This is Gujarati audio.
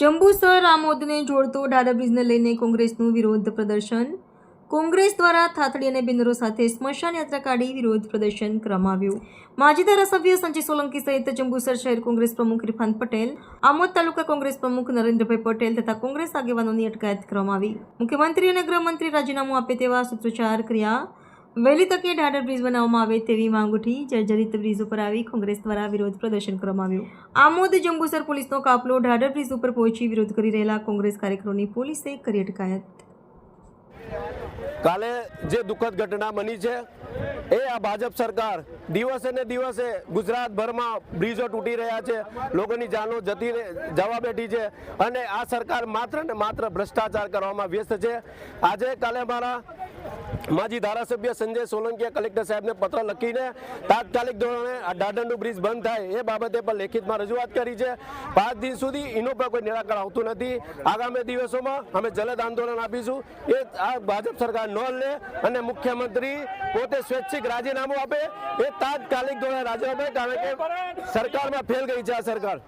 જંબુસર આમોદને જોડતો ડાડા બ્રિજને લઈને કોંગ્રેસનું વિરોધ પ્રદર્શન. કોંગ્રેસ દ્વારા થાતડી અને બિંદરો સાથે સ્મશાન યાત્રા કાઢી વિરોધ પ્રદર્શન કરવામાં આવ્યું માજી ધારાસભ્ય સંજય સોલંકી સહિત જંબુસર શહેર કોંગ્રેસ પ્રમુખ ઇરફાન પટેલ, આમોદ તાલુકા કોંગ્રેસ પ્રમુખ નરેન્દ્રભાઈ પટેલ તથા કોંગ્રેસ આગેવાનોની અટકાયત કરવામાં આવી મુખ્યમંત્રી અને ગૃહમંત્રી રાજીનામું આપે તેવા સૂત્રોચ્ચાર કર્યા. વહેલી તકે ઢાઢર બ્રિજ બનાવવામાં આવે તેવી માંગ ઉઠી જર્જરિત બ્રિજ ઉપર આવી કોંગ્રેસ દ્વારા વિરોધ પ્રદર્શન કરવામાં આવ્યું. આમોદ જંબુસર પોલીસનો કાફલો ઢાઢર બ્રિજ ઉપર પહોંચી વિરોધ કરી રહેલા કોંગ્રેસ કાર્યકરોની પોલીસે કરી અટકાયત. કાલે જે દુઃખદ ઘટના બની છે, એ આ ભાજપ સરકાર દિવસે ને દિવસે ગુજરાતભરમાં બ્રિજો તૂટી રહ્યા છે, લોકોની જાનો જતી જવા બેઠી છે અને આ સરકાર માત્ર ને માત્ર ભ્રષ્ટાચાર કરવામાં વ્યસ્ત છે. આજે કાલે મારા માજી ધારાસભ્ય સંજય સોલંકીએ કલેક્ટર સાહેબને પત્ર લખીને તાત્કાલિક ધોરણે આ ડાડંડુ બ્રિજ બંધ થાય એ બાબતે પણ લેખિતમાં રજૂઆત કરી છે. પાંચ દિન સુધી એનો પણ કોઈ નિરાકરણ આવતું નથી. આગામી દિવસોમાં અમે જલદ આંદોલન આપીશું. એ આ ભાજપ સરકાર ન લે અને મુખ્યમંત્રી પોતે સ્વૈચ્છિક રાજીનામું આપે. એ તાત્કાલિક ધોરણે રાજીનામું કારણ કે સરકારમાં ફેલ ગઈ છે આ સરકાર.